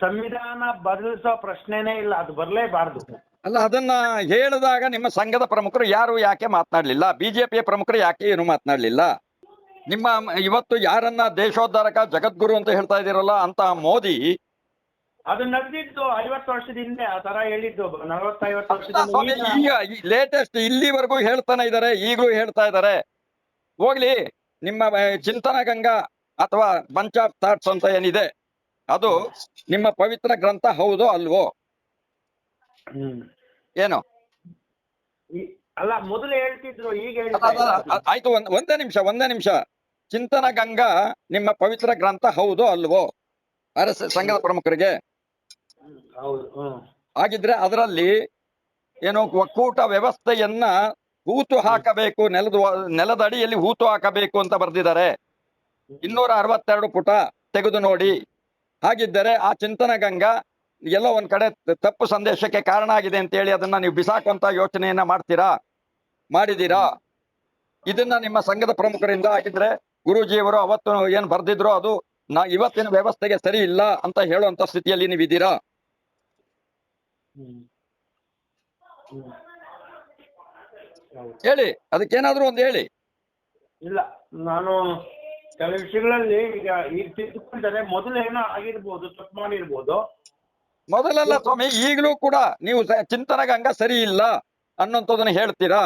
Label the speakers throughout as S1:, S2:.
S1: ಸಂವಿಧಾನ ಬದಲಿಸೋ ಪ್ರಶ್ನೆನೇ ಇಲ್ಲ ಅದು ಬರಲೇಬಾರದು.
S2: ಅಲ್ಲ ಅದನ್ನ ಹೇಳಿದಾಗ ನಿಮ್ಮ ಸಂಘದ ಪ್ರಮುಖರು ಯಾರು ಯಾಕೆ ಮಾತನಾಡಲಿಲ್ಲ? ಬಿಜೆಪಿಯ ಪ್ರಮುಖರು ಯಾಕೆ ಏನು ಮಾತನಾಡಲಿಲ್ಲ? ನಿಮ್ಮ ಇವತ್ತು ಯಾರನ್ನ ದೇಶೋದ್ಧಾರಕ ಜಗದ್ಗುರು ಅಂತ ಹೇಳ್ತಾ ಇದ್ದೀರಲ್ಲ ಅಂತ ಮೋದಿ
S1: ಅದು ನಡೆದಿದ್ದು ಐವತ್ತು ವರ್ಷದ ಹಿಂದೆ ಆ ತರ ಹೇಳಿದ್ದು. ನಲವತ್ತೈವತ್ತು ವರ್ಷದ
S2: ಈಗ ಲೇಟೆಸ್ಟ್ ಇಲ್ಲಿವರೆಗೂ ಹೇಳ್ತಾನೆ ಇದ್ದಾರೆ ಈಗಲೂ ಹೇಳ್ತಾ ಇದ್ದಾರೆ ಹೋಗ್ಲಿ ನಿಮ್ಮ ಚಿಂತನ ಗಂಗಾ ಅಥವಾ ಬಂಚ್ ಆಫ್ ಥಾಟ್ಸ್ ಅಂತ ಏನಿದೆ ಅದು ನಿಮ್ಮ ಪವಿತ್ರ ಗ್ರಂಥ ಹೌದೋ ಅಲ್ವೋ?
S1: ಹ್ಮ್.
S2: ಏನು?
S1: ಅಲ್ಲ ಮೊದಲು ಹೇಳ್ತಿದ್ರು ಈಗ
S2: ಆಯ್ತು ಒಂದ್ ಒಂದೇ ನಿಮಿಷ ಒಂದೇ ನಿಮಿಷ. ಚಿಂತನ ಗಂಗಾ ನಿಮ್ಮ ಪವಿತ್ರ ಗ್ರಂಥ ಹೌದೋ ಅಲ್ವೋ? ಆರ್ ಎಸ್ ಎಸ್ ಸಂಘದ ಪ್ರಮುಖರಿಗೆ. ಹಾಗಿದ್ರೆ ಅದರಲ್ಲಿ ಏನು ಒಕ್ಕೂಟ ವ್ಯವಸ್ಥೆಯನ್ನ ಹೂತು ಹಾಕಬೇಕು ನೆಲದ ನೆಲದಡಿಯಲ್ಲಿ ನೆಲದ ಅಡಿಯಲ್ಲಿ ಹೂತು ಹಾಕಬೇಕು ಅಂತ ಬರೆದಿದ್ದಾರೆ. ಇನ್ನೂರ ಅರವತ್ತೆರಡು ಪುಟ ತೆಗೆದು ನೋಡಿ. ಹಾಗಿದ್ದರೆ ಆ ಚಿಂತನ ಗಂಗಾ ಎಲ್ಲೋ ಒಂದ್ ಕಡೆ ತಪ್ಪು ಸಂದೇಶಕ್ಕೆ ಕಾರಣ ಆಗಿದೆ ಅಂತ ಹೇಳಿ ಅದನ್ನ ನೀವು ಬಿಸಾಕುವಂತ ಯೋಚನೆಯನ್ನ ಮಾಡ್ತೀರಾ? ಮಾಡಿದೀರಾ ಇದನ್ನ ನಿಮ್ಮ ಸಂಘದ ಪ್ರಮುಖರಿಂದ ಆಗಿದ್ರೆ ಗುರುಜಿಯವರು ಅವತ್ತು ಏನ್ ಬರ್ದಿದ್ರು ಅದು ನಾ ಇವತ್ತಿನ ವ್ಯವಸ್ಥೆಗೆ ಸರಿ ಇಲ್ಲ ಅಂತ ಹೇಳುವಂತ ಸ್ಥಿತಿಯಲ್ಲಿ ನೀವಿದ್ದೀರಾ. ಹೇಳಿ ಅದಕ್ಕೇನಾದ್ರೂ ಒಂದು ಹೇಳಿ.
S1: ಇಲ್ಲ ನಾನು ಕೆಲವು ವಿಷಯಗಳಲ್ಲಿ ಈಗ ಈಗ ತಿಳ್ಕೊಂಡರೆ ಮೊದಲು ಏನೋ ಆಗಿರ್ಬೋದು ತಪ್ಪು ಮಾಡಿರ್ಬೋದು.
S2: ಮೊದಲೆಲ್ಲ ಸ್ವಾಮಿ ಈಗಲೂ ಕೂಡ ನೀವು ಸ- ಚಿಂತನ ಗಂಗಾ ಸರಿ ಇಲ್ಲ ಅನ್ನೋಂಥದನ್ನ ಹೇಳ್ತೀರಾ?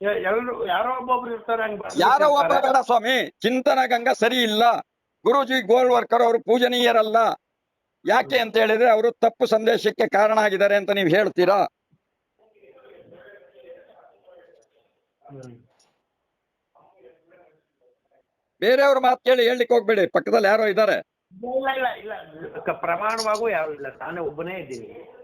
S1: ಎ- ಎಲ್ರು ಯಾರೋ ಒಬ್ಬೊಬ್ರು ಇರ್ತಾರೆ ಹಂಗ್
S2: ಯಾರೋ ಒಬ್ಬ ಬೇಡ ಸ್ವಾಮಿ ಚಿಂತನ ಗಂಗ ಸರಿ ಇಲ್ಲ. ಗುರುಜಿ ಗೋಲ್ವರ್ಕರ್ ಅವರು ಪೂಜನೀಯರಲ್ಲ. ಯಾಕೆ ಅಂತ ಹೇಳಿದ್ರೆ ಅವರು ತಪ್ಪು ಸಂದೇಶಕ್ಕೆ ಕಾರಣ ಆಗಿದ್ದಾರೆ ಅಂತ ನೀವು ಹೇಳ್ತೀರಾ. ಬೇರೆಯವ್ರ ಮಾತು ಕೇಳಿ ಹೇಳಿಕ್ ಹೋಗ್ಬೇಡಿ. ಪಕ್ಕದಲ್ಲಿ ಯಾರೋ ಇದ್ದಾರೆ.
S1: ಇಲ್ಲ ಇಲ್ಲ ಇಲ್ಲ. ಕ- ಪ್ರಮಾಣವಾಗೂ ಯಾರು ಇಲ್ಲ. ನಾನು ಒಬ್ಬನೇ ಇದ್ದೀನಿ.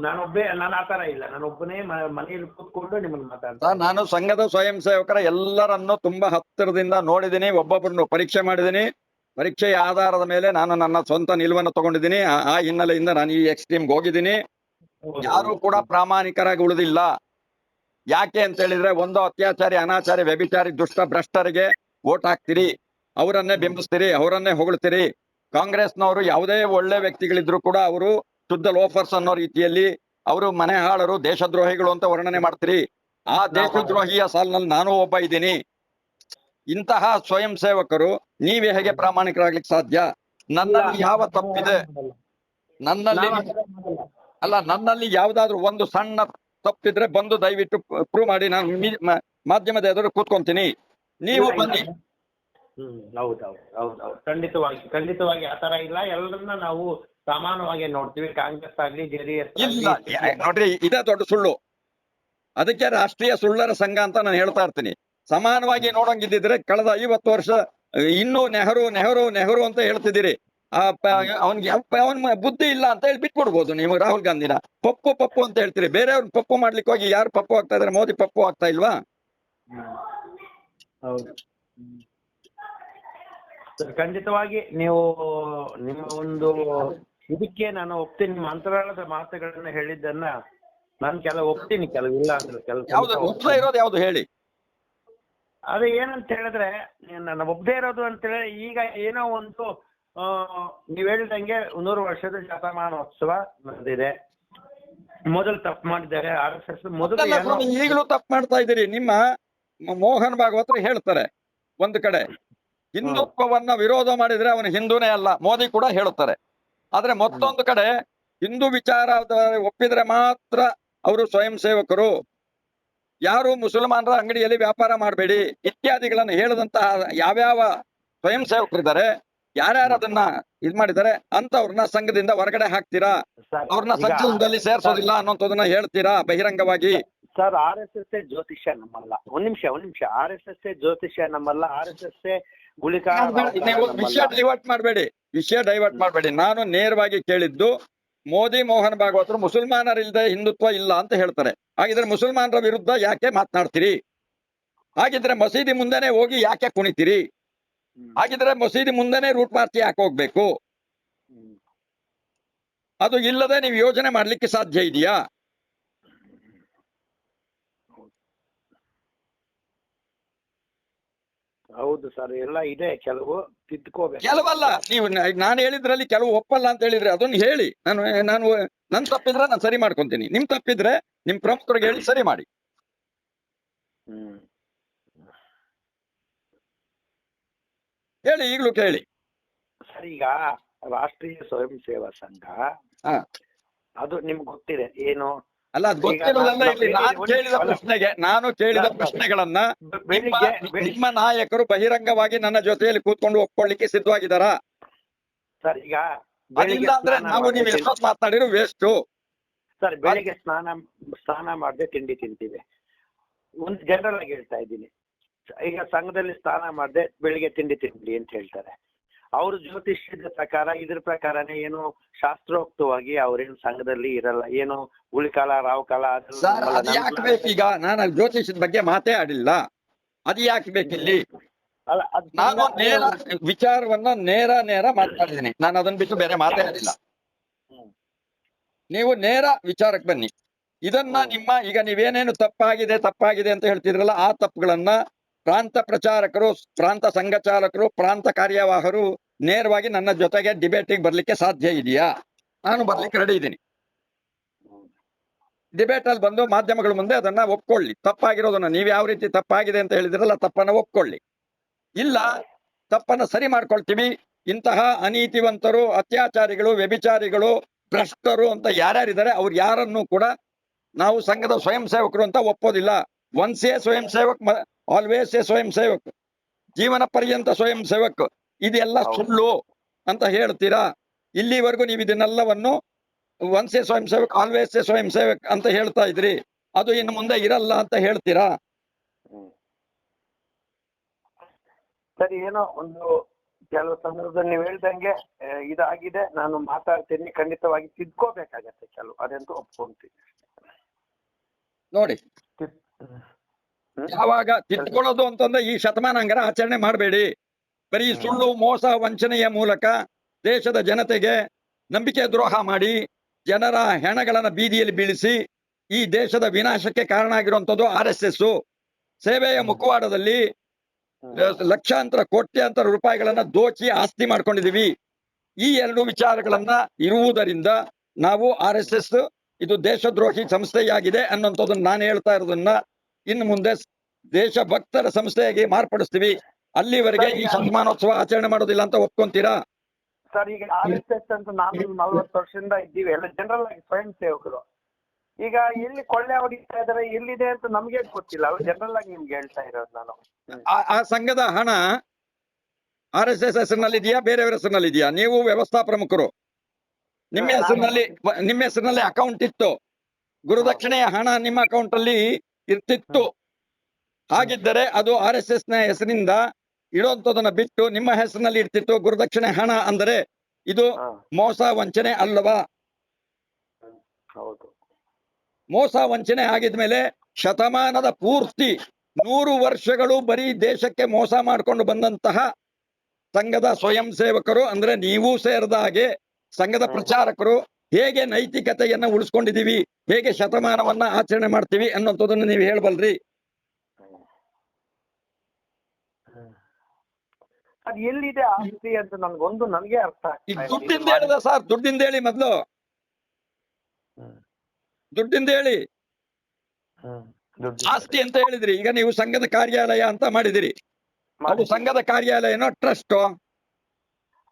S1: ನಾನೊಬ್ಬೇ ನಾನು ಆತರ ಥರ ಇಲ್ಲ. ನಾನು ಒಬ್ಬನೇ ಮ- ಮನೆಯಲ್ಲಿ ಕೂತ್ಕೊಂಡು ನಿಮ್ಮನ್ನ ಮಾತಾಡ್ತಾ
S2: ಸರ್, ನಾನು ಸಂಘದ ಸ್ವಯಂ ಸೇವಕರ ಎಲ್ಲರನ್ನು ತುಂಬಾ ಹತ್ತಿರದಿಂದ ನೋಡಿದ್ದೀನಿ. ಒಬ್ಬೊಬ್ಬರನ್ನು ಪರೀಕ್ಷೆ ಮಾಡಿದ್ದೀನಿ. ಪರೀಕ್ಷೆಯ ಆಧಾರದ ಮೇಲೆ ನಾನು ನನ್ನ ಸ್ವಂತ ನಿಲುವನ್ನು ತಗೊಂಡಿದ್ದೀನಿ. ಆ- ಆ ಹಿನ್ನೆಲೆಯಿಂದ ನಾನು ಈ ಎಕ್ಸ್ಟ್ರೀಮ್ಗೆ ಹೋಗಿದ್ದೀನಿ. ಯಾರು ಕೂಡ ಪ್ರಾಮಾಣಿಕರಾಗಿ ಉಳಿದಿಲ್ಲ. ಯಾಕೆ ಅಂತ ಹೇಳಿದ್ರೆ ಒಂದು ಅತ್ಯಾಚಾರಿ ಅನಾಚಾರಿ ವ್ಯಭಿಚಾರಿ ದುಷ್ಟ ಭ್ರಷ್ಟರಿಗೆ ವೋಟ್ ಹಾಕ್ತೀರಿ ಅವರನ್ನೇ ಬಿಂಬಿಸ್ತೀರಿ ಅವರನ್ನೇ ಹೊಗಳ್ತೀರಿ. ಕಾಂಗ್ರೆಸ್ನವರು ಯಾವುದೇ ಒಳ್ಳೆ ವ್ಯಕ್ತಿಗಳಿದ್ರು ಕೂಡ ಅವರು ಶುದ್ಧ ಲೋಫರ್ಸ್ ಅನ್ನೋ ರೀತಿಯಲ್ಲಿ ಅವರು ಮನೆ ಹಾಳರು ದೇಶದ್ರೋಹಿಗಳು ಅಂತ ವರ್ಣನೆ ಮಾಡ್ತೀರಿ. ಆ ದೇಶದ್ರೋಹಿಯ ಸಾಲಿನಲ್ಲಿ ನಾನು ಒಬ್ಬ ಇದ್ದೀನಿ. ಇಂತಹ ಸ್ವಯಂ ಸೇವಕರು ನೀವೇ ಹೇಗೆ ಪ್ರಾಮಾಣಿಕರಾಗ್ಲಿಕ್ಕೆ ಸಾಧ್ಯ? ನನ್ನಲ್ಲಿ ಯಾವ ತಪ್ಪಿದೆ? ನನ್ನಲ್ಲಿ. ಅಲ್ಲ ನನ್ನಲ್ಲಿ ಯಾವ್ದಾದ್ರು ಒಂದು ಸಣ್ಣ ತಪ್ಪಿದ್ರೆ ಬಂದು ದಯವಿಟ್ಟು ಪ್ರೂವ್ ಮಾಡಿ ನಾನು ಮಾಧ್ಯಮದ ಎದುರು ಕೂತ್ಕೊಂತೀನಿ. ನೀವು ಬನ್ನಿ.
S1: ಹ್ಮ್ ಹೌದೌದು ಹೌದೌದು ಖಂಡಿತವಾಗಿ ಖಂಡಿತವಾಗಿ ಆತರ ತರ ಇಲ್ಲ. ಎಲ್ಲರನ್ನ ನಾವು ಸಮಾನವಾಗಿ ನೋಡ್ತೀವಿ. ಕಾಂಗ್ರೆಸ್ ಆಗ್ಲಿ ಜೆಡಿಎಸ್
S2: ಇಲ್ಲ ನೋಡ್ರಿ ಇದೇ ದೊಡ್ಡ ಸುಳ್ಳು. ಅದಕ್ಕೆ ರಾಷ್ಟ್ರೀಯ ಸುಳ್ಳರ ಸಂಘ ಅಂತ ನಾನು ಹೇಳ್ತಾ ಇರ್ತೀನಿ. ಸಮಾನವಾಗಿ ನೋಡಂಗಿದ್ದಿದ್ರೆ ಕಳೆದ ಐವತ್ತು ವರ್ಷ ಇನ್ನೂ ನೆಹರು ನೆಹರು ನೆಹರು ಅಂತ ಹೇಳ್ತಿದ್ದೀರಿ. ಅವನ್ಗೆ ಅವನ ಬುದ್ಧಿ ಇಲ್ಲ ಅಂತ ಹೇಳಿ ಬಿಟ್ಬಿಡ್ಬೋದು ನೀವು ರಾಹುಲ್ ಗಾಂಧಿನ. ಪಪ್ಪು ಪಪ್ಪು ಅಂತ ಹೇಳ್ತೀರಿ. ಬೇರೆಯವ್ರನ್ನ ಪಪ್ಪು ಮಾಡ್ಲಿಕ್ಕೆ ಹೋಗಿ ಯಾರು ಪಪ್ಪು ಆಗ್ತಾ ಇದಾರೆ? ಮೋದಿ ಪಪ್ಪು ಆಗ್ತಾ ಇಲ್ವಾ?
S1: ಹೌದು. ಖಂಡಿತವಾಗಿ ನೀವು ನಿಮ್ಮ ಒಂದು ಇದಕ್ಕೆ ನಾನು ಒಪ್ತೀನಿ ನಿಮ್ಮ ಅಂತರಾಳದ ಮಾತುಗಳನ್ನ ಹೇಳಿದ್ದನ್ನ ನಾನು ಕೆಲವು ಒಪ್ತೀನಿ ಕೆಲವು ಇಲ್ಲ ಅಂದ್ರೆ
S2: ಯಾವ್ದು
S1: ಕೆಲವು
S2: ಒಪ್ಪದೇ ಇರೋದು ಯಾವ್ದು ಹೇಳಿ?
S1: ಅದು ಏನಂತ ಹೇಳಿದ್ರೆ ನನ್ನ ಒಬ್ಬದೇ ಇರೋದು ಅಂತ ಹೇಳಿ ಈಗ ಏನೋ ಒಂದು ಆ, ನೀವ್ ಹೇಳ್ದಂಗೆ ನೂರು ವರ್ಷದ ಶತಮಾನೋತ್ಸವ ನಡೆದಿದೆ. ಮೊದಲು ತಪ್ಪು ಮಾಡಿದ್ದಾರೆ ಆರ್ ಎಸ್ ಎಸ್ ಮೊದಲು
S2: ಅಲ್ಲ
S1: ಏನೋ
S2: ಸ್ವಾಮಿ, ಈಗಲೂ ತಪ್ಪು ಮಾಡ್ತಾ ಇದ್ದೀರಿ. ನಿಮ್ಮ ಮೋಹನ್ ಭಾಗವತರು ಹೇಳ್ತಾರೆ ಒಂದು ಕಡೆ. ಹಿಂದುತ್ವವನ್ನ ವಿರೋಧ ಮಾಡಿದ್ರೆ ಅವನು ಹಿಂದೂನೇ ಅಲ್ಲ ಮೋದಿ ಕೂಡ ಹೇಳುತ್ತಾರೆ ಆದ್ರೆ ಮತ್ತೊಂದು ಕಡೆ ಹಿಂದೂ ವಿಚಾರ ಒಪ್ಪಿದ್ರೆ ಮಾತ್ರ ಅವರು ಸ್ವಯಂ ಸೇವಕರು. ಯಾರು ಮುಸಲ್ಮಾನರ ಅಂಗಡಿಯಲ್ಲಿ ವ್ಯಾಪಾರ ಮಾಡಬೇಡಿ ಇತ್ಯಾದಿಗಳನ್ನು ಹೇಳದಂತಹ ಯಾವ್ಯಾವ ಸ್ವಯಂ ಸೇವಕರಿದ್ದಾರೆ ಯಾರ್ಯಾರು ಅದನ್ನ ಇದ್ ಮಾಡಿದ್ದಾರೆ ಅಂತವ್ರನ್ನ ಸಂಘದಿಂದ ಹೊರಗಡೆ ಹಾಕ್ತೀರಾ? ಅವ್ರನ್ನ
S1: ಸಂಚಲನದಲ್ಲಿ
S2: ಸಂಘದಲ್ಲಿ ಸೇರ್ಸೋದಿಲ್ಲ ಅನ್ನೋಂಥದನ್ನ ಹೇಳ್ತೀರಾ ಬಹಿರಂಗವಾಗಿ?
S1: ಸರ್ ಆರ್ ಎಸ್ ಎಸ್ ಜ್ಯೋತಿಷ್ಯ ನಮ್ಮಲ್ಲ. ಒಂದ್ ನಿಮಿಷ ಒಂದ್ ನಿಮಿಷ. ಆರ್ ಎಸ್ ಎಸ್ ಜ್ಯೋತಿಷ್ಯ ನಮ್ಮಲ್ಲ ಆರ್ ಎಸ್ ಎಸ್ ಗುಳಿಕಾ
S2: ವಿಷಯ ಡೈವರ್ಟ್ ಮಾಡಬೇಡಿ. ವಿಷಯ ಡೈವರ್ಟ್ ಮಾಡಬೇಡಿ. ನಾನು ನೇರವಾಗಿ ಕೇಳಿದ್ದು ಮೋದಿ ಮೋಹನ್ ಭಾಗವತರು ಮುಸಲ್ಮಾನರಿಲ್ಲದೆ ಹಿಂದುತ್ವ ಇಲ್ಲ ಅಂತ ಹೇಳ್ತಾರೆ. ಹಾಗಿದ್ರೆ ಮುಸಲ್ಮಾನರ ವಿರುದ್ಧ ಯಾಕೆ ಮಾತನಾಡ್ತೀರಿ? ಹಾಗಿದ್ರೆ ಮಸೀದಿ ಮುಂದೆನೆ ಹೋಗಿ ಯಾಕೆ ಕುಣಿತೀರಿ? ಹಾಗಿದ್ರೆ ಮಸೀದಿ ಮುಂದೆನೆ ರೂಟ್ ಮಾರ್ಚ್ ಯಾಕೆ ಹೋಗ್ಬೇಕು? ಅದು ಇಲ್ಲದೆ ನೀವು ಯೋಜನೆ ಮಾಡ್ಲಿಕ್ಕೆ ಸಾಧ್ಯ ಇದೆಯಾ?
S1: ಹೌದು ಸರ್ ಎಲ್ಲ ಇದೆ ಕೆಲವು ತಿದ್ಕೋಬೇಕು.
S2: ಕೆಲವಲ್ಲ ನೀವು ನಾನು ಹೇಳಿದ್ರಲ್ಲಿ ಕೆಲವು ಒಪ್ಪಲ್ಲ ಅಂತ ಹೇಳಿದ್ರೆ ಅದನ್ನ ಹೇಳಿ. ನಾನು ನಾನು ನನ್ ತಪ್ಪಿದ್ರೆ ನಾನು ಸರಿ ಮಾಡ್ಕೊಂತೀನಿ. ನಿಮ್ ತಪ್ಪಿದ್ರೆ ನಿಮ್ ಪ್ರಮುಖರಿಗೆ ಹೇಳಿ ಸರಿ ಮಾಡಿ.
S1: ಹ್ಮ್.
S2: ಹೇಳಿ ಈಗಲೂ ಕೇಳಿ.
S1: ಸರ್ ಈಗ ರಾಷ್ಟ್ರೀಯ ಸ್ವಯಂ ಸೇವಾ ಸಂಘ
S2: ಹಾ.
S1: ಅದು ನಿಮ್ಗೆ ಗೊತ್ತಿದೆ ಏನು
S2: ಅಲ್ಲ ಅದು ಗೊತ್ತಿರೋದಲ್ಲ ಇಲ್ಲಿ. ನಾನು ಕೇಳಿದ ಪ್ರಶ್ನೆಗೆ ನಾನು ಕೇಳಿದ ಪ್ರಶ್ನೆಗಳನ್ನ ನಿಮ್ಮ ನಾಯಕರು ಬಹಿರಂಗವಾಗಿ ನನ್ನ ಜೊತೆಯಲ್ಲಿ ಕೂತ್ಕೊಂಡು ಒಪ್ಕೊಳ್ಳಿಕ್ಕೆ ಸಿದ್ಧವಾಗಿದ್ದಾರಾ?
S1: ಸರ್ ಈಗ
S2: ಅದಿಲ್ಲ ಅಂದ್ರೆ ನಾವು ನೀವು ಎಷ್ಟೊತ್ತು ಮಾತನಾಡಿರೋ ವೇಸ್ಟು.
S1: ಸರ್ ಬೆಳಿಗ್ಗೆ ಸ್ನಾನ ಸ್ನಾನ ಮಾಡದೆ ತಿಂಡಿ ತಿಂತೀವಿ. ಒಂದು ಜನರಲ್ ಆಗಿ ಹೇಳ್ತಾ ಇದ್ದೀನಿ. ಈಗ ಸಂಘದಲ್ಲಿ ಸ್ನಾನ ಮಾಡದೆ ಬೆಳಿಗ್ಗೆ ತಿಂಡಿ ತಿಂಡಿ ಅಂತ ಹೇಳ್ತಾರೆ. ಅವರು ಜ್ಯೋತಿಷ್ಯದ ಪ್ರಕಾರ ಇದ್ರ ಪ್ರಕಾರನೇ ಏನು ಶಾಸ್ತ್ರೋಕ್ತವಾಗಿ ಅವ್ರೇನು ಸಂಘದಲ್ಲಿ ಇರಲ್ಲ. ಏನು ಉಳಿಕಾಲ ರಾವ್ ಕಾಲ
S2: ಸರ್ ಅದು ಯಾಕೆ. ಬೇಕೀಗ? ನಾನು ಜ್ಯೋತಿಷ್ಯದ ಬಗ್ಗೆ ಮಾತೇ ಆಡಿಲ್ಲ ಅದು ಯಾಕೆ ಬೇಕಿಲ್ಲಿ?
S1: ಅಲ್ಲ ಅದ್
S2: ನಾನು ನೇರ ವಿಚಾರವನ್ನ ನೇರ ನೇರ ಮಾತಾಡಿದ್ದೀನಿ. ನಾನು ಅದನ್ನ ಬಿಟ್ಟು ಬೇರೆ ಮಾತೇ ಆಡಿಲ್ಲ. ನೀವು ನೇರ ವಿಚಾರಕ್ಕೆ ಬನ್ನಿ. ಇದನ್ನ ನಿಮ್ಮ ಈಗ ನೀವೇನೇನು ತಪ್ಪಾಗಿದೆ ತಪ್ಪಾಗಿದೆ ಅಂತ ಹೇಳ್ತಿದ್ರಲ್ಲ ಆ ತಪ್ಪುಗಳನ್ನ ಪ್ರಾಂತ ಪ್ರಚಾರಕರು ಪ್ರಾಂತ ಸಂಘ ಚಾಲಕರು ಪ್ರಾಂತ ಕಾರ್ಯವಾಹರು ನೇರವಾಗಿ ನನ್ನ ಜೊತೆಗೆ ಡಿಬೇಟಿಗೆ ಬರ್ಲಿಕ್ಕೆ ಸಾಧ್ಯ ಇದೆಯಾ? ನಾನು ಬರ್ಲಿಕ್ಕೆ ರೆಡಿ ಇದ್ದೀನಿ. ಡಿಬೇಟ್ ಅಲ್ಲಿ ಬಂದು ಮಾಧ್ಯಮಗಳ ಮುಂದೆ ಅದನ್ನ ಒಪ್ಕೊಳ್ಳಿ. ತಪ್ಪಾಗಿರೋದನ್ನ ನೀವು ಯಾವ ರೀತಿ ತಪ್ಪಾಗಿದೆ ಅಂತ ಹೇಳಿದ್ರಲ್ಲ ತಪ್ಪನ್ನ ಒಪ್ಕೊಳ್ಳಿ. ಇಲ್ಲ, ತಪ್ಪನ್ನ ಸರಿ ಮಾಡ್ಕೊಳ್ತೀವಿ. ಇಂತಹ ಅನೀತಿವಂತರು, ಅತ್ಯಾಚಾರಿಗಳು, ವ್ಯಭಿಚಾರಿಗಳು, ಭ್ರಷ್ಟರು ಅಂತ ಯಾರ್ಯಾರಿದ್ದಾರೆ ಅವ್ರು ಯಾರನ್ನು ಕೂಡ ನಾವು ಸಂಘದ ಸ್ವಯಂ ಸೇವಕರು ಅಂತ ಒಪ್ಪೋದಿಲ್ಲ. ಒನ್ಸ್ ಸ್ವಯಂ ಸೇವಕ್ ಆಲ್ವೇಸ್ ಎ ಸ್ವಯಂ ಸೇವಕ್. ಜೀವನ ಪರ್ಯಂತ ಸ್ವಯಂ ಸೇವಕ್. ಇದೆಲ್ಲ ಸುಳ್ಳು ಅಂತ ಹೇಳ್ತೀರಾ? ಇಲ್ಲಿವರೆಗೂ ನೀವು ಇದನ್ನೆಲ್ಲವನ್ನು ಒನ್ಸೆ ಸ್ವಯಂ ಸೇವಕ್ ಆಲ್ವೇಸ್ ಸ್ವಯಂ ಸೇವಕ್ ಅಂತ ಹೇಳ್ತಾ ಇದ್ರಿ. ಅದು ಇನ್ನು ಮುಂದೆ ಇರಲ್ಲ ಅಂತ ಹೇಳ್ತೀರಾ?
S1: ಸರಿ ಏನೋ ಒಂದು ಕೆಲವು ಸಂದರ್ಭದಲ್ಲಿ ನೀವು ಹೇಳ್ದಂಗೆ ಇದಾಗಿದೆ. ನಾನು ಮಾತಾಡ್ತೀನಿ. ಖಂಡಿತವಾಗಿ ತಿದ್ಕೋಬೇಕಾಗತ್ತೆ ಕೆಲವು. ಅದಂತೂ ಒಪ್ಕೊಂತೀನಿ.
S2: ನೋಡಿ. ಯಾವಾಗ ತಿದ್ಕೊಳ್ಳೋದು ಅಂತಂದ್ರೆ ಈ ಶತಮಾನಾಂಗರ ಆಚರಣೆ ಮಾಡಬೇಡಿ. ಬರೀ ಸುಳ್ಳು ಮೋಸ ವಂಚನೆಯ ಮೂಲಕ ದೇಶದ ಜನತೆಗೆ ನಂಬಿಕೆ ದ್ರೋಹ ಮಾಡಿ ಜನರ ಹೆಣಗಳನ್ನು ಬೀದಿಯಲ್ಲಿ ಬೀಳಿಸಿ ಈ ದೇಶದ ವಿನಾಶಕ್ಕೆ ಕಾರಣ ಆಗಿರುವಂತದ್ದು ಆರ್ ಎಸ್ ಎಸ್. ಸೇವೆಯ ಮುಖವಾಡದಲ್ಲಿ. ಲಕ್ಷಾಂತರ ಕೋಟ್ಯಾಂತರ ರೂಪಾಯಿಗಳನ್ನ ದೋಚಿ ಆಸ್ತಿ ಮಾಡ್ಕೊಂಡಿದೀವಿ. ಈ ಎರಡು ವಿಚಾರಗಳನ್ನ ಇರುವುದರಿಂದ ನಾವು ಆರ್ ಎಸ್ ಎಸ್ ಇದು ದೇಶದ್ರೋಹಿ ಸಂಸ್ಥೆಯಾಗಿದೆ ಅನ್ನೋಂಥದ್ದನ್ನ ನಾನು ಹೇಳ್ತಾ ಇರೋದನ್ನ ಇನ್ನು ಮುಂದೆ ದೇಶ ದೇಶಭಕ್ತರ ಸಂಸ್ಥೆಯಾಗಿ ಮಾರ್ಪಡಿಸ್ತೀವಿ. ಅಲ್ಲಿವರೆಗೆ ಈ ಸನ್ಮಾನೋತ್ಸವ ಆಚರಣೆ ಮಾಡೋದಿಲ್ಲ ಅಂತ ಒಪ್ಕೊಂತೀರಾ?
S1: ಸರ್ ಈಗ ಆರ್ ಎಸ್ ಎಸ್ ಅಂತ ನಾನು ನಲ್ವತ್ತು ವರ್ಷದಿಂದ ಇದ್ದೀವಿ. ಎಲ್ಲ ಜನರಲ್ ಆಗಿ ಸ್ವಯಂ ಸೇವಕರು. ಈಗ ಎಲ್ಲಿ ಕೊಳ್ಳೆ ಹೊಡಿತಾ ಇದಾರೆ ಎಲ್ಲಿದೆ ಅಂತ ನಮ್ಗೆ ಗೊತ್ತಿಲ್ಲ. ಅವ್ರು ಜನರಲ್ ಆಗಿ ನಿಮ್ಗೆ ಹೇಳ್ತಾ ಇರೋದು ನಾನು.
S2: ಆ- ಆ ಸಂಘದ ಹಣ ಆರ್ ಎಸ್ ಎಸ್ ಹೆಸರಿನಲ್ಲಿ ಇದೆಯಾ ಬೇರೆಯವರ ಹೆಸರಿನಲ್ಲಿ ಇದೆಯಾ ನೀವು ವ್ಯವಸ್ಥಾ ಪ್ರಮುಖರು. ನಿಮ್ಮ ಹೆಸರಿನಲ್ಲಿ ನಿಮ್ಮ ಹೆಸರಿನಲ್ಲಿ ಅಕೌಂಟ್ ಇತ್ತು. ಗುರುದಕ್ಷಿಣೆಯ ಹಣ ನಿಮ್ಮ ಅಕೌಂಟ್ ಅಲ್ಲಿ ಇರ್ತಿತ್ತು. ಹಾಗಿದ್ದರೆ ಅದು ಆರ್ ಎಸ್ ಎಸ್ನ ಹೆಸರಿನಿಂದ ಇಡುವಂತದನ್ನ ಬಿಟ್ಟು ನಿಮ್ಮ ಹೆಸರಿನಲ್ಲಿ ಇಡ್ತಿತ್ತು. ಗುರುದಕ್ಷಿಣೆ ಹಣ ಅಂದರೆ ಇದು ಮೋಸ ವಂಚನೆ ಅಲ್ಲವಾ? ಮೋಸ ವಂಚನೆ ಆಗಿದ್ಮೇಲೆ ಶತಮಾನದ ಪೂರ್ತಿ ನೂರು ವರ್ಷಗಳು ಬರೀ ದೇಶಕ್ಕೆ ಮೋಸ ಮಾಡಿಕೊಂಡು ಬಂದಂತಹ ಸಂಘದ ಸ್ವಯಂ ಸೇವಕರು ಅಂದ್ರೆ ನೀವು ಸೇರಿದ ಹಾಗೆ ಸಂಘದ ಪ್ರಚಾರಕರು ಹೇಗೆ ನೈತಿಕತೆಯನ್ನ ಉಳಿಸ್ಕೊಂಡಿದೀವಿ ಹೇಗೆ ಶತಮಾನವನ್ನ ಆಚರಣೆ ಮಾಡ್ತೀವಿ ಅನ್ನೋಂಥದ್ದನ್ನ ನೀವು ಹೇಳ್ಬಲ್ರಿ.
S1: ಅದ್ ಎಲ್ಲಿದೆ ಆಸ್ತಿ ಅಂತ ನನ್ಗೊಂದು ನನಗೆ ಅರ್ಥ
S2: ಈಗ. ದುಡ್ಡಿಂದ ಹೇಳಿದ ಸರ್ ದುಡ್ಡಿಂದ ಹೇಳಿ ಮೊದಲು. ದುಡ್ಡಿಂದ ಹೇಳಿ. ಆಸ್ತಿ ಅಂತ ಹೇಳಿದ್ರಿ ಈಗ ನೀವು ಸಂಘದ ಕಾರ್ಯಾಲಯ ಅಂತ ಮಾಡಿದಿರಿ. ಅದು ಸಂಘದ ಕಾರ್ಯಾಲಯನೋ ಟ್ರಸ್ಟ್?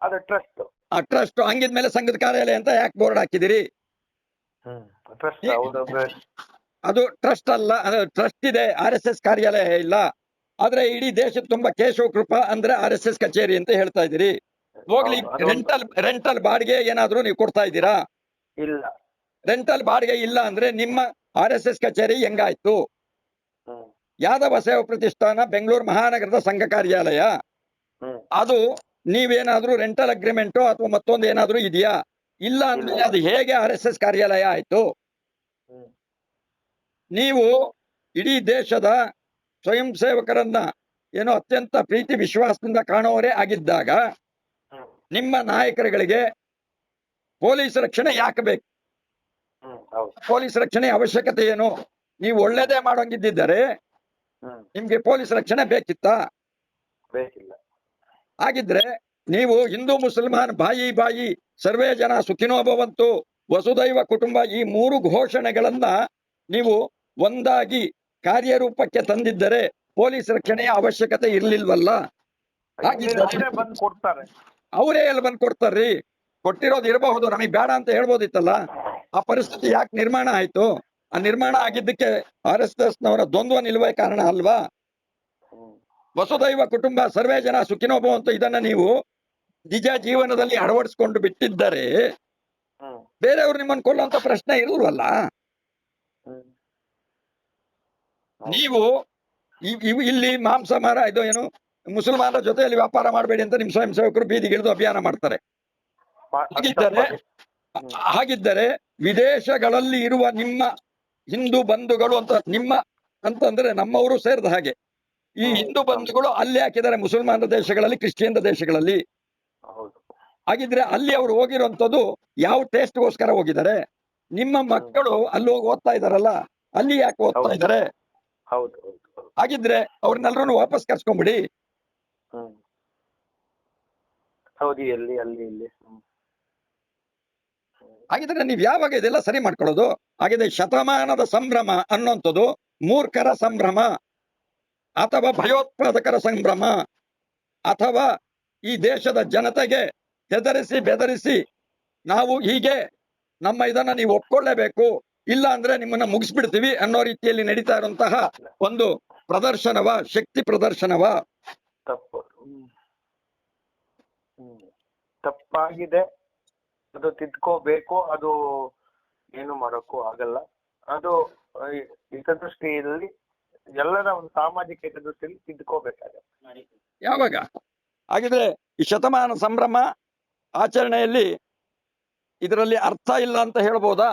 S1: ಅದು ಟ್ರಸ್ಟ್.
S2: ಆ ಟ್ರಸ್ಟ್ ಹಂಗಿದ್ಮೇಲೆ ಸಂಘದ ಕಾರ್ಯಾಲಯ ಅಂತ ಯಾಕೆ ಬೋರ್ಡ್ ಹಾಕಿದಿರಿ? ಅದು ಟ್ರಸ್ಟ್ ಅಲ್ಲ ಟ್ರಸ್ಟ್ ಇದೆ ಆರ್ ಎಸ್ ಎಸ್ ಕಾರ್ಯಾಲಯ ಇಲ್ಲ. ಆದ್ರೆ ಇಡೀ ದೇಶದ ತುಂಬಾ ಕೇಶವ ಕೃಪಾ ಅಂದ್ರೆ ಆರ್ ಎಸ್ ಎಸ್ ಕಚೇರಿ ಅಂತ ಹೇಳ್ತಾ ಇದ್ದೀರಿ. ಹೋಗ್ಲಿ ರೆಂಟಲ್ ರೆಂಟಲ್ ಬಾಡಿಗೆ ಏನಾದ್ರೂ ನೀವು ಕೊಡ್ತಾ ಇದ್ದೀರಾ?
S1: ಇಲ್ಲ.
S2: ರೆಂಟಲ್ ಬಾಡಿಗೆ ಇಲ್ಲ ಅಂದ್ರೆ ನಿಮ್ಮ ಆರ್ ಎಸ್ ಎಸ್ ಕಚೇರಿ ಹೆಂಗಾಯ್ತು? ಯಾದವ ಸೇವಾ ಪ್ರತಿಷ್ಠಾನ ಬೆಂಗಳೂರು ಮಹಾನಗರದ ಸಂಘ ಕಾರ್ಯಾಲಯ. ಅದು ನೀವೇನಾದ್ರೂ ರೆಂಟಲ್ ಅಗ್ರಿಮೆಂಟ್ ಅಥವಾ ಮತ್ತೊಂದು ಏನಾದ್ರೂ ಇದೆಯಾ? ಇಲ್ಲ ಅಂದ್ರೆ ಅದು ಹೇಗೆ ಆರ್ ಎಸ್ ಎಸ್ ಕಾರ್ಯಾಲಯ ಆಯ್ತು? ನೀವು ಇಡೀ ದೇಶದ ಸ್ವಯಂ ಸೇವಕರನ್ನ ಏನೋ ಅತ್ಯಂತ ಪ್ರೀತಿ ವಿಶ್ವಾಸದಿಂದ ಕಾಣುವವರೇ ಆಗಿದ್ದಾಗ ನಿಮ್ಮ ನಾಯಕರುಗಳಿಗೆ ಪೊಲೀಸ್ ರಕ್ಷಣೆ ಯಾಕೆ ಬೇಕು? ಪೊಲೀಸ್ ರಕ್ಷಣೆ ಅವಶ್ಯಕತೆ ಏನು? ನೀವು ಒಳ್ಳೇದೇ ಮಾಡೋಂಗಿದ್ದಿದ್ದರೆ
S1: ಹ್ಮ್.
S2: ನಿಮ್ಗೆ ಪೊಲೀಸ್ ರಕ್ಷಣೆ ಬೇಕಿತ್ತಾ?
S1: ಬೇಕಿಲ್ಲ.
S2: ಹಾಗಿದ್ರೆ ನೀವು ಹಿಂದೂ ಮುಸಲ್ಮಾನ್ ಬಾಯಿ ಬಾಯಿ ಸರ್ವೇ ಜನ ಸುಖಿನೋಭವಂತು ವಸುದೈವ ಕುಟುಂಬ ಈ ಮೂರು ಘೋಷಣೆಗಳನ್ನ ನೀವು ಒಂದಾಗಿ ಕಾರ್ಯರೂಪಕ್ಕೆ ತಂದಿದ್ದರೆ ಪೊಲೀಸ್ ರಕ್ಷಣೆಯ ಅವಶ್ಯಕತೆ ಇರ್ಲಿಲ್ವಲ್ಲ?
S1: ಅವರೇ ಬಂದು ಕೊಡ್ತಾರೆ.
S2: ಅವರೇ ಎಲ್ಲಿ ಬಂದ್ ಕೊಡ್ತಾರ್ರಿ? ಕೊಟ್ಟಿರೋದು ಇರಬಹುದು ನಮಗೆ ಬೇಡ ಅಂತ ಹೇಳ್ಬೋದಿತ್ತಲ್ಲ? ಆ ಪರಿಸ್ಥಿತಿ ಯಾಕೆ ನಿರ್ಮಾಣ ಆಯ್ತು? ಆ ನಿರ್ಮಾಣ ಆಗಿದ್ದಕ್ಕೆ ಆರ್ ಎಸ್ ಎಸ್ ನವರ ದ್ವಂದ್ವ ನಿಲ್ವ ಕಾರಣ ಅಲ್ವಾ. ವಸುದೈವ ಕುಟುಂಬ ಸರ್ವೇ ಜನ ಸುಖಿನೋಭ ಅಂತ ಇದನ್ನ ನೀವು ನಿಜ ಜೀವನದಲ್ಲಿ ಅಳವಡಿಸ್ಕೊಂಡು ಬಿಟ್ಟಿದ್ದರೆ. ಬೇರೆಯವ್ರು ನಿಮ್ಮನ್ನು ಕೊಲ್ಲುವಂತ ಪ್ರಶ್ನೆ ಇರಲ್ವಲ್ಲ
S1: ಹ್ಮ್.
S2: ನೀವು ಇಲ್ಲಿ ಮಾಂಸ ಮಾರ ಇದು ಏನು ಮುಸಲ್ಮಾನರ ಜೊತೆಯಲ್ಲಿ ವ್ಯಾಪಾರ ಮಾಡಬೇಡಿ ಅಂತ ನಿಮ್ಮ ಸ್ವಯಂ ಸೇವಕರು ಬೀದಿಗಿಳಿದು ಅಭಿಯಾನ ಮಾಡ್ತಾರೆ. ಹಾಗಿದ್ದರೆ ಹಾಗಿದ್ದರೆ ವಿದೇಶಗಳಲ್ಲಿ ಇರುವ ನಿಮ್ಮ ಹಿಂದೂ ಬಂಧುಗಳು ಅಂತ ನಿಮ್ಮ ಅಂತಂದ್ರೆ ನಮ್ಮವರು ಸೇರಿದ ಹಾಗೆ ಈ ಹಿಂದೂ ಬಂಧುಗಳು ಅಲ್ಲಿ ಹಾಕಿದ್ದಾರೆ ಮುಸಲ್ಮಾನರ ದೇಶಗಳಲ್ಲಿ ಕ್ರಿಶ್ಚಿಯನ್ ದೇಶಗಳಲ್ಲಿ. ಹಾಗಿದ್ರೆ ಅಲ್ಲಿ ಅವರು ಹೋಗಿರುವಂತದ್ದು ಯಾವ ಟೇಸ್ಟ್ಗೋಸ್ಕರ ಹೋಗಿದ್ದಾರೆ? ನಿಮ್ಮ ಮಕ್ಕಳು ಅಲ್ಲಿ ಹೋಗಿ ಓದ್ತಾ ಇದಾರಲ್ಲ ಅಲ್ಲಿ ಯಾಕೆ ಓದ್ತಾ. ಇದ್ದಾರೆ?
S1: ಹೌದು ಹೌದು ಹೌದು.
S2: ಹಾಗಿದ್ರೆ ಅವ್ರನ್ನೆಲ್ಲರೂ ವಾಪಸ್ ಕರ್ಸ್ಕೊಂಡ್ಬಿಡಿ
S1: ಹ್ಮ್. ಅಲ್ಲಿ ಇಲ್ಲಿ. ಹ್ಮ್.
S2: ಹಾಗಿದ್ರೆ ನೀವ್ ಯಾವಾಗ ಇದೆಲ್ಲ ಸರಿ ಮಾಡ್ಕೊಳ್ಳೋದು? ಹಾಗಿದ್ರೆ ಶತಮಾನದ ಸಂಭ್ರಮ ಅನ್ನುವಂಥದ್ದು ಮೂರ್ಖರ ಸಂಭ್ರಮ ಅಥವಾ ಭಯೋತ್ಪಾದಕರ ಸಂಭ್ರಮ ಅಥವಾ ಈ ದೇಶದ ಜನತೆಗೆ ಹೆದರಿಸಿ ಬೆದರಿಸಿ ನಾವು ಹೀಗೆ ನಮ್ಮ ಇದನ್ನ ನೀವು ಒಪ್ಕೊಳ್ಳೇಬೇಕು. ಇಲ್ಲ ಅಂದ್ರೆ ನಿಮ್ಮನ್ನ ಮುಗಿಸ್ಬಿಡ್ತೀವಿ ಅನ್ನೋ ರೀತಿಯಲ್ಲಿ ನಡೀತಾ ಇರುವಂತಹ ಒಂದು ಪ್ರದರ್ಶನವ ಶಕ್ತಿ ಪ್ರದರ್ಶನವ?
S1: ತಪ್ಪು. ತಪ್ಪಾಗಿದೆ. ಅದು ತಿದ್ಕೋಬೇಕು ಅದು ಏನು ಮಾಡೋಕ್ಕೂ ಆಗಲ್ಲ. ಅದು ಹಿತದೃಷ್ಟಿಯಲ್ಲಿ ಎಲ್ಲರ ಒಂದು ಸಾಮಾಜಿಕ ಹಿತದೃಷ್ಟಿಯಲ್ಲಿ ತಿದ್ಕೋಬೇಕಾಗತ್ತೆ.
S2: ಯಾವಾಗ? ಹಾಗಿದ್ರೆ ಈ ಶತಮಾನ ಸಂಭ್ರಮ ಆಚರಣೆಯಲ್ಲಿ ಇದರಲ್ಲಿ ಅರ್ಥ ಇಲ್ಲ ಅಂತ ಹೇಳ್ಬೋದಾ?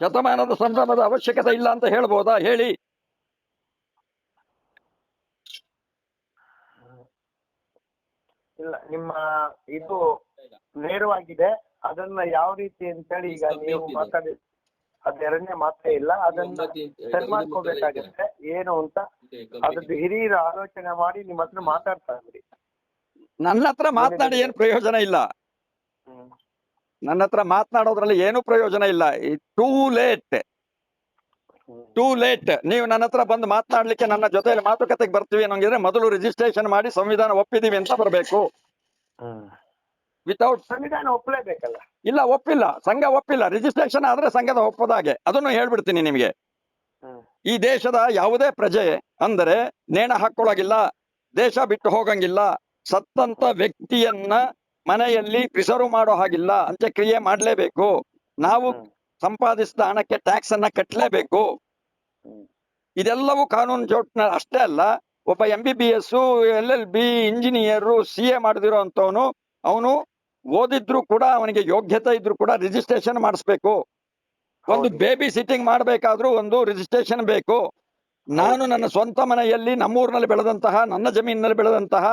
S2: ಶತಮಾನದ ಸಂಭ್ರಮದ ಅವಶ್ಯಕತೆ ಇಲ್ಲ ಅಂತ ಹೇಳ್ಬೋದಾ? ಹೇಳಿ.
S1: ಇಲ್ಲ ನಿಮ್ಮ ಇದು ನೇರವಾಗಿದೆ. ಅದನ್ನ ಯಾವ ರೀತಿ ಅಂತೇಳಿ ಈಗ ನೀವು ಮಾತಾಡಿ ಅದೆರಡನೇ ಮಾತ್ರ ಇಲ್ಲ. ಅದನ್ನ ಸರಿ ಮಾಡ್ಕೋಬೇಕಾಗತ್ತೆ. ಏನು ಅಂತ ಅದ್ರದ್ದು ಹಿರಿಯರ ಆಲೋಚನೆ ಮಾಡಿ ನಿಮ್ಮ ಹತ್ರ ಮಾತಾಡ್ತಾ ಇದ್ರಿ.
S2: ನನ್ನ ಹತ್ರ ಮಾತನಾಡಿ ಏನ್ ಪ್ರಯೋಜನ ಇಲ್ಲ.
S1: ಹ್ಮ್.
S2: ನನ್ನ ಹತ್ರ ಮಾತನಾಡೋದ್ರಲ್ಲಿ ಏನು ಪ್ರಯೋಜನ ಇಲ್ಲ. Too late. Too late. ನೀವು ನನ್ನ ಹತ್ರ ಬಂದು ಮಾತನಾಡ್ಲಿಕ್ಕೆ ನನ್ನ ಜೊತೆಯಲ್ಲಿ ಮಾತುಕತೆಗೆ ಬರ್ತೀವಿ ಅನ್ನೋಂಗಿದ್ರೆ ಮೊದಲು ರಿಜಿಸ್ಟ್ರೇಷನ್ ಮಾಡಿ ಸಂವಿಧಾನ ಒಪ್ಪಿದೀವಿ ಅಂತ ಬರಬೇಕು. ವಿತೌಟ್
S1: ಸಂವಿಧಾನ ಒಪ್ಪಲೇಬೇಕಲ್ಲ?
S2: ಇಲ್ಲ ಒಪ್ಪಿಲ್ಲ. ಸಂಘ ಒಪ್ಪಿಲ್ಲ. ರಿಜಿಸ್ಟ್ರೇಷನ್ ಆದ್ರೆ ಸಂಘದ ಒಪ್ಪದಾಗೆ ಅದನ್ನು ಹೇಳ್ಬಿಡ್ತೀನಿ ನಿಮಗೆ. ಈ ದೇಶದ ಯಾವುದೇ ಪ್ರಜೆ ಅಂದರೆ ನೇಣ ಹಾಕೊಳ್ಳೋಗಿಲ್ಲ ದೇಶ ಬಿಟ್ಟು ಹೋಗಂಗಿಲ್ಲ ಸತ್ತಂತ ವ್ಯಕ್ತಿಯನ್ನ ಮನೆಯಲ್ಲಿ ಪ್ರಿಸರ್ವ್ ಮಾಡೋ ಹಾಗಿಲ್ಲ ಅಂತ್ಯಕ್ರಿಯೆ ಮಾಡಲೇಬೇಕು. ನಾವು. ಸಂಪಾದಿಸಿದ ಹಣಕ್ಕೆ ಟ್ಯಾಕ್ಸ್ ಅನ್ನ ಕಟ್ಟಲೇಬೇಕು ಇದೆಲ್ಲವೂ ಕಾನೂನು ಜೋಟ್ನ ಅಷ್ಟೇ ಅಲ್ಲ ಒಬ್ಬ M B B S L L B engineer C A ಮಾಡದಿರೋ ಅಂತವನು ಅವನು ಓದಿದ್ರು ಕೂಡ ಅವನಿಗೆ ಯೋಗ್ಯತೆ ಇದ್ರು ಕೂಡ ರಿಜಿಸ್ಟ್ರೇಷನ್ ಮಾಡಿಸ್ಬೇಕು. ಒಂದು ಬೇಬಿ ಸಿಟ್ಟಿಂಗ್ ಮಾಡಬೇಕಾದ್ರೂ ಒಂದು ರಿಜಿಸ್ಟ್ರೇಷನ್ ಬೇಕು. ನಾನು ನನ್ನ ಸ್ವಂತ ಮನೆಯಲ್ಲಿ ನಮ್ಮೂರಿನಲ್ಲಿ ಬೆಳೆದಂತಹ ನನ್ನ ಜಮೀನಿನಲ್ಲಿ ಬೆಳೆದಂತಹ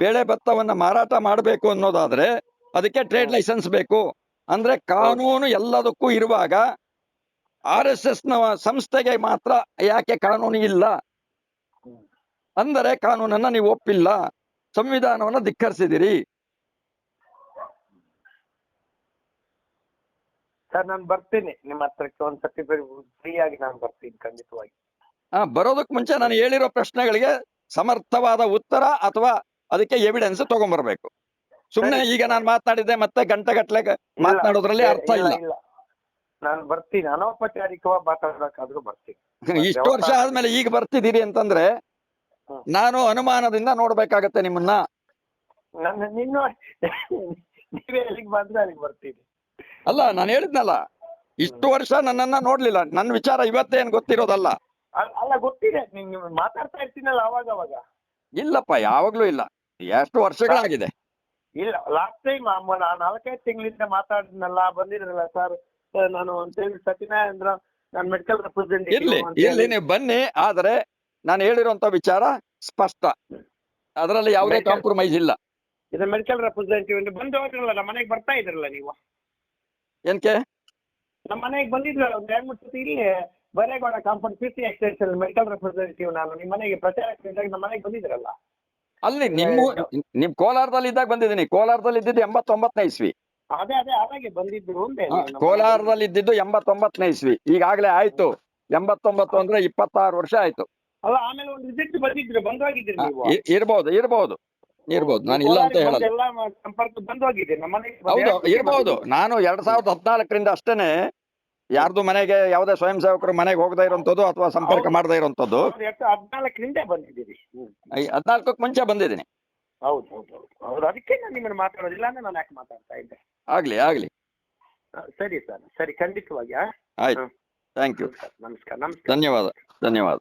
S2: ಬೇಳೆ ಭತ್ತವನ್ನು ಮಾರಾಟ ಮಾಡಬೇಕು ಅನ್ನೋದಾದ್ರೆ ಅದಕ್ಕೆ ಟ್ರೇಡ್ ಲೈಸೆನ್ಸ್ ಬೇಕು. ಅಂದ್ರೆ ಕಾನೂನು ಎಲ್ಲದಕ್ಕೂ ಇರುವಾಗ ಆರ್ ಎಸ್ ಎಸ್ನ ಸಂಸ್ಥೆಗೆ ಮಾತ್ರ ಯಾಕೆ ಕಾನೂನು ಇಲ್ಲ. ಅಂದರೆ ಕಾನೂನನ್ನ ನೀವು ಒಪ್ಪಿಲ್ಲ. ಸಂವಿಧಾನವನ್ನ ಧಿಕ್ಕರಿಸಿದಿರಿ.
S1: ಸರ್ ನಾನು ಬರ್ತೀನಿ. ನಿಮ್ಮ ಹತ್ರಕ್ಕೆ ಒಂದ್ ಸರ್ತಿ ಫ್ರೀ ಆಗಿ ನಾನು ಬರ್ತೀನಿ ಖಂಡಿತವಾಗಿ.
S2: ಆ ಬರೋದಕ್ಕೆ ಮುಂಚೆ ನಾನು ಹೇಳಿರೋ ಪ್ರಶ್ನೆಗಳಿಗೆ ಸಮರ್ಥವಾದ ಉತ್ತರ ಅಥವಾ ಅದಕ್ಕೆ ಎವಿಡೆನ್ಸ್ ತಗೊಂಡ್ಬರ್ಬೇಕು ಸುಮ್ನೆ. ಈಗ ನಾನು ಮಾತನಾಡಿದ್ದೆ ಮತ್ತೆ ಗಂಟೆಗಟ್ಲೆ ಮಾತನಾಡೋದ್ರಲ್ಲಿ ಅರ್ಥ ಇಲ್ಲ
S1: ನಾನು ಬರ್ತೀನಿ. ಅನೌಪಚಾರಿಕವಾಗಿ ಮಾತಾಡಬೇಕಾದ್ರೂ ಬರ್ತೀನಿ.
S2: ಇಷ್ಟು ವರ್ಷ ಆದ್ಮೇಲೆ ಈಗ ಬರ್ತಿದ್ದೀರಿ ಅಂತಂದ್ರೆ ನಾನು ಅನುಮಾನದಿಂದ ನೋಡ್ಬೇಕಾಗತ್ತೆ ನಿಮ್ಮನ್ನ.
S1: ನನ್ನ ನಿನ್ನ ನೀವೇ ಎಲ್ಲಿಗೆ ಬಂದ್ರೆ ಅಲ್ಲಿಗೆ ಬರ್ತೀನಿ.
S2: ಅಲ್ಲ ನಾನು ಹೇಳಿದ್ನಲ್ಲ ಇಷ್ಟು ವರ್ಷ ನನ್ನನ್ನ ನೋಡ್ಲಿಲ್ಲ. ನನ್ನ ವಿಚಾರ ಇವತ್ತೇನ್ ಗೊತ್ತಿರೋದಲ್ಲ.
S1: ಅಲ್ಲ ಗೊತ್ತಿದೆ. ಮಾತಾಡ್ತಾ ಇರ್ತೀನಲ್ಲ ಅವಾಗ ಅವಾಗ
S2: ಇಲ್ಲಪ್ಪ ಯಾವಾಗ್ಲೂ ಇಲ್ಲ. ಎಷ್ಟು ವರ್ಷಗಳಾಗಿದೆ?
S1: ಇಲ್ಲ ಲಾಸ್ಟ್ ಟೈಮ್ ನಾಲ್ಕೈದು ತಿಂಗಳಿಂದ ಮಾತಾಡಿದ್ನಲ್ಲ ಬಂದಿದ್ರಲ್ಲ ಸರ್ ನಾನು ಅಂತೇಳಿ ಸತ್ಯನಾರಾಯಣ ನಾನು ಮೆಡಿಕಲ್
S2: ಇರ್ಲಿ ಇರ್ಲಿ ನೀವು ಬನ್ನಿ ಆದ್ರೆ ನಾನು ಹೇಳಿರುವಂತ ವಿಚಾರ ಸ್ಪಷ್ಟ. ಅದರಲ್ಲಿ ಯಾವುದೇ ಕಾಂಪ್ರಮೈಸ್ ಇಲ್ಲ.
S1: ಇದು ಮೆಡಿಕಲ್ ರೆಪ್ರೆಸೆಂಟೇಟಿವ್ ಬಂದು ಹೋದ್ರಲ್ಲ ನಮ್ಮ ಮನೆಗೆ ಬರ್ತಾ ಇದ್ರಲ್ಲ ನೀವು.
S2: ಏನ್ಕೆ?
S1: ನಮ್ಮ ಮನೆಗೆ ಬಂದಿದ್ರಲ್ಲ ಒಂದ್ ಎರಡ್ ಮೂರು ಸತಿ ಇಲ್ಲಿ Baregowda compound fifty extension medical representative ನಾನು ನಿಮ್ಮ ಮನೆಗೆ ಪ್ರಚಾರಕ್ಕೆ ನಮ್ಮ ಮನೆಗೆ ಬಂದಿದ್ರಲ್ಲ.
S2: ಅಲ್ಲಿ ನಿಮ್ಮ ನಿಮ್ ಕೋಲಾರದಲ್ಲಿ ಇದ್ದಾಗ ಬಂದಿದ್ದೀನಿ. ಕೋಲಾರದಲ್ಲಿ ಇದ್ದಿದ್ದು ಎಂಬತ್ತೊಂಬತ್ತನೇ ಇಸ್ವಿ.
S1: ಅದೇ ಅದೇ ಅದಾಗೆ ಬಂದಿದ್ರು ಅಂದೆ
S2: ಕೋಲಾರದಲ್ಲಿ ಇದ್ದಿದ್ದು ಎಂಬತ್ತೊಂಬತ್ತನೇ ಇಸ್ವಿ. ಈಗಾಗಲೇ ಆಯ್ತು. ಎಂಬತ್ತೊಂಬತ್ತು ಅಂದ್ರೆ ಇಪ್ಪತ್ತಾರು ವರ್ಷ ಆಯ್ತು.
S1: ಅಲ್ಲ ಆಮೇಲೆ ಒಂದು ಬಂದಿದ್ರು ಬಂದು ಹೋಗಿದ್ರಿ ನೀವು.
S2: ಇ- ಇರ್ಬೋದು ಇರ್ಬೋದು. ಇರ್ಬೋದು. ನಾನು ಇಲ್ಲ ಅಂತ ಹೇಳಲ್ಲ.
S1: ಎಲ್ಲ ಸಂಪರ್ಕ ಬಂದು ಹೋಗಿದೆ ನಮ್ಮ ಮನೆಗೆ ಬಂದು
S2: ಹೌದು ಇರ್ಬೋದು. ನಾನು ಎರಡ್ ಸಾವಿರದ ಹದಿನಾಲ್ಕರಿಂದ ಅಷ್ಟೇನೆ ಯಾರ್ದು ಮನೆಗೆ ಯಾವುದೇ ಸ್ವಯಂ ಸೇವಕರು ಮನೆಗೆ ಹೋಗದೇ ಇರೋಂಥದ್ದು ಅಥವಾ ಸಂಪರ್ಕ
S1: ಹೌದು.
S2: ಮಾಡದೇ ಇರೋಂಥದ್ದು?
S1: ಹೌದು, ಎಷ್ಟು ಹದಿನಾಲ್ಕರಿಂದ ಬಂದಿದ್ದೀರಿ.
S2: ಹದಿನಾಲ್ಕಕ್ಕೆ ಮುಂಚೆ ಬಂದಿದ್ದೀನಿ.
S1: ಹೌದು ಹೌದು ಹೌದು. ಹೌದು ಅದಕ್ಕೆ ನಾನು ನಿಮ್ಮನ್ನು ಮಾತಾಡೋದಿಲ್ಲ ಅಂದ್ರೆ ನಾನು ಯಾಕೆ ಮಾತಾಡ್ತಾ ಇದ್ದೆ?
S2: ಆಗ್ಲಿ ಆಗ್ಲಿ.
S1: ಸರಿ ಸರ್ ಸರಿ ಖಂಡಿತವಾಗಿ?
S2: ಆಯ್ತು. ಥ್ಯಾಂಕ್ ಯು
S1: ನಮಸ್ಕಾರ ನಮಸ್ಕಾರ.
S2: ಧನ್ಯವಾದ ಧನ್ಯವಾದ.